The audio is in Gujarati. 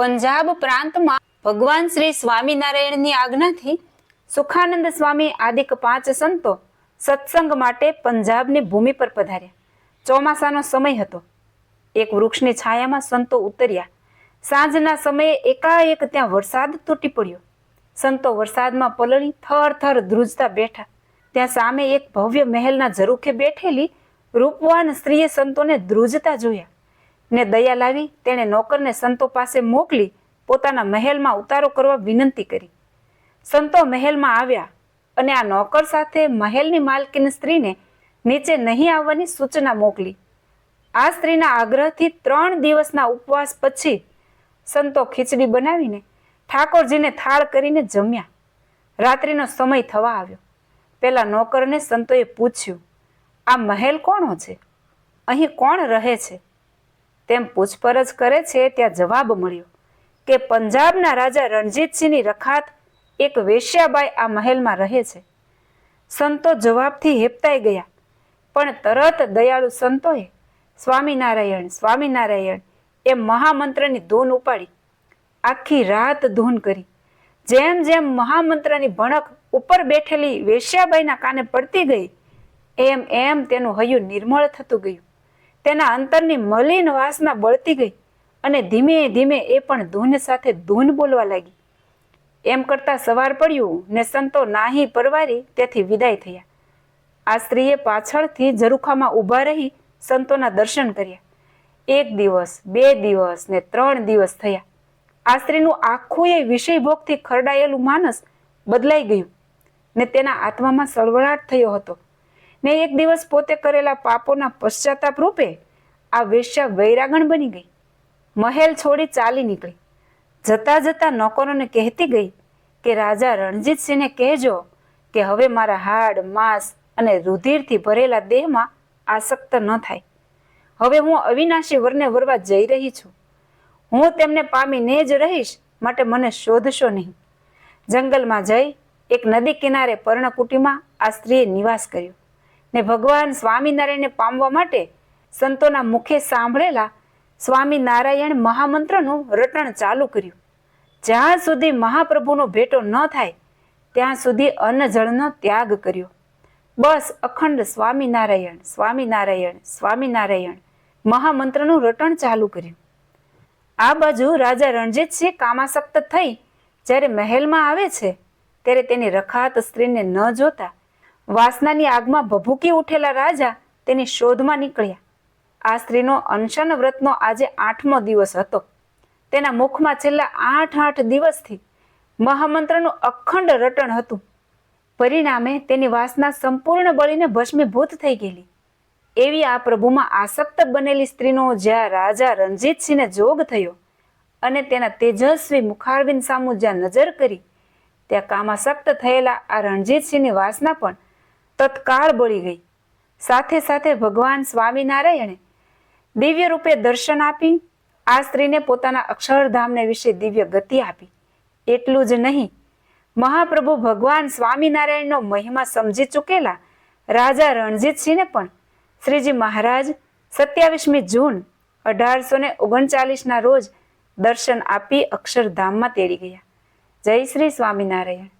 પંજાબ પ્રાંતમાં ભગવાન શ્રી સ્વામિનારાયણની આજ્ઞાથી સુખાનંદ સ્વામી આદિક પાંચ સંતો સત્સંગ માટે પંજાબની ભૂમિ પર પધાર્યા. ચોમાસાનો સમય હતો. એક વૃક્ષની છાયામાં સંતો ઉતર્યા. સાંજના સમયે એકાએક ત્યાં વરસાદ તૂટી પડ્યો. સંતો વરસાદમાં પલળી થર થર ધ્રુજતા બેઠા. ત્યાં સામે એક ભવ્ય મહેલના ઝરૂખે બેઠેલી રૂપવાન સ્ત્રીએ સંતોને ધ્રુજતા જોયા. ને દયા લાવી, તેણે નોકરને સંતો પાસે મોકલી, પોતાના મહેલમાં ઉતારો કરવા વિનંતી કરી. સંતો મહેલમાં આવ્યા અને આ નોકર સાથે મહેલની માલકીન સ્ત્રીને નીચે નહીં આવવાની સૂચના મોકલી. આ સ્ત્રીના આગ્રહથી ત્રણ દિવસના ઉપવાસ પછી સંતો ખીચડી બનાવીને ઠાકોરજીને થાળ કરીને જમ્યા. રાત્રિનો સમય થવા આવ્યો. પેલા નોકરને સંતોએ પૂછ્યું, આ મહેલ કોણો છે? અહીં કોણ રહે છે? તેમ પૂછપરછ કરે છે, ત્યાં જવાબ મળ્યો કે પંજાબના રાજા રણજીતસિંહની રખાત એક વેશ્યાબાઈ આ મહેલમાં રહે છે. સંતો જવાબથી હેપતાઈ ગયા. પણ તરત દયાળુ સંતોએ સ્વામિનારાયણ સ્વામિનારાયણ એ મહામંત્રની ધૂન ઉપાડી. આખી રાત ધૂન કરી. જેમ જેમ મહામંત્રની ભણક ઉપર બેઠેલી વેશ્યાબાઈના કાને પડતી ગઈ, એમ એમ તેનું હૈયું નિર્મળ થતું ગયું. તેના અંતરની મલિન વાસના બળતી ગઈ અને ધીમે ધીમે એ પણ ધૂન સાથે ધૂન બોલવા લાગી. એમ કરતા સવાર પડ્યું ને સંતો નાહી પરવારી તેથી વિદાય થયા. આ સ્ત્રીએ પાછળથી ઝરૂખામાં ઊભા રહી સંતોના દર્શન કર્યા. એક દિવસ, બે દિવસ ને ત્રણ દિવસ થયા. આ સ્ત્રીનું આખું એ વિષયભોગથી ખરડાયેલું માનસ બદલાઈ ગયું ને તેના આત્મામાં સળવળાટ થયો હતો. ને એક દિવસ પોતે કરેલા પાપોના પશ્ચાતાપ રૂપે આ વેશ્યા વૈરાગણ બની ગઈ. મહેલ છોડી ચાલી નીકળી. જતા જતા નોકરોને કહેતી ગઈ કે, રાજા રણજીતસિંહને કહેજો કે હવે મારા હાડ, માંસ અને રુધિરથી ભરેલા દેહમાં આસક્ત ન થાય. હવે હું અવિનાશી વરને વરવા જઈ રહી છું. હું તેમને પામીને જ રહીશ, માટે મને શોધશો નહીં. જંગલમાં જઈ એક નદી કિનારે પર્ણકુટીમાં આ સ્ત્રીએ નિવાસ કર્યો. ને ભગવાન સ્વામિનારાયણને પામવા માટે સંતોના મુખે સાંભળેલા સ્વામિનારાયણ મહામંત્રનું રટણ ચાલુ કર્યું. જ્યાં સુધી મહાપ્રભુનો ભેટો ન થાય, ત્યાં સુધી અન્ન જળનો ત્યાગ કર્યો. બસ અખંડ સ્વામિનારાયણ સ્વામિનારાયણ સ્વામિનારાયણ મહામંત્રનું રટણ ચાલુ કર્યું. આ બાજુ રાજા રણજીતસિંહ કામાસક્ત થઈ જ્યારે મહેલમાં આવે છે, ત્યારે તેની રખાત સ્ત્રીને ન જોતા વાસનાની આગમાં ભભૂકી ઉઠેલા રાજા તેની શોધમાં નીકળ્યા. આ સ્ત્રીનો અનશન વ્રતનો આજે આઠમો દિવસ હતો. તેના મુખમાં છેલ્લા આઠ આઠ દિવસથી મહામંત્રનું અખંડ રટણ હતું. પરિણામે તેની વાસના સંપૂર્ણ બળીને ભસ્મીભૂત થઈ ગયેલી. એવી આ પ્રભુમાં આસક્ત બનેલી સ્ત્રીનો જ્યાં રાજા રણજીતસિંહને જોગ થયો અને તેના તેજસ્વી મુખારવિંદ સામુ જ્યાં નજર કરી, ત્યાં કામાસક્ત થયેલા આ રણજીતસિંહની વાસના પણ તત્કાળ બળી ગઈ. સાથે સાથે ભગવાન સ્વામિનારાયણે દિવ્ય રૂપે દર્શન આપી, આ સ્ત્રીને પોતાના અક્ષરધામને વિશે દિવ્ય ગતિ આપી. એટલું જ નહીં, મહાપ્રભુ ભગવાન સ્વામિનારાયણનો મહિમા સમજી ચૂકેલા રાજા રણજીતસિંહને પણ શ્રીજી મહારાજ સત્યાવીસમી જૂન અઢારસો ને ઓગણચાલીસના રોજ દર્શન આપી અક્ષરધામમાં તેડી ગયા. જય શ્રી સ્વામિનારાયણ.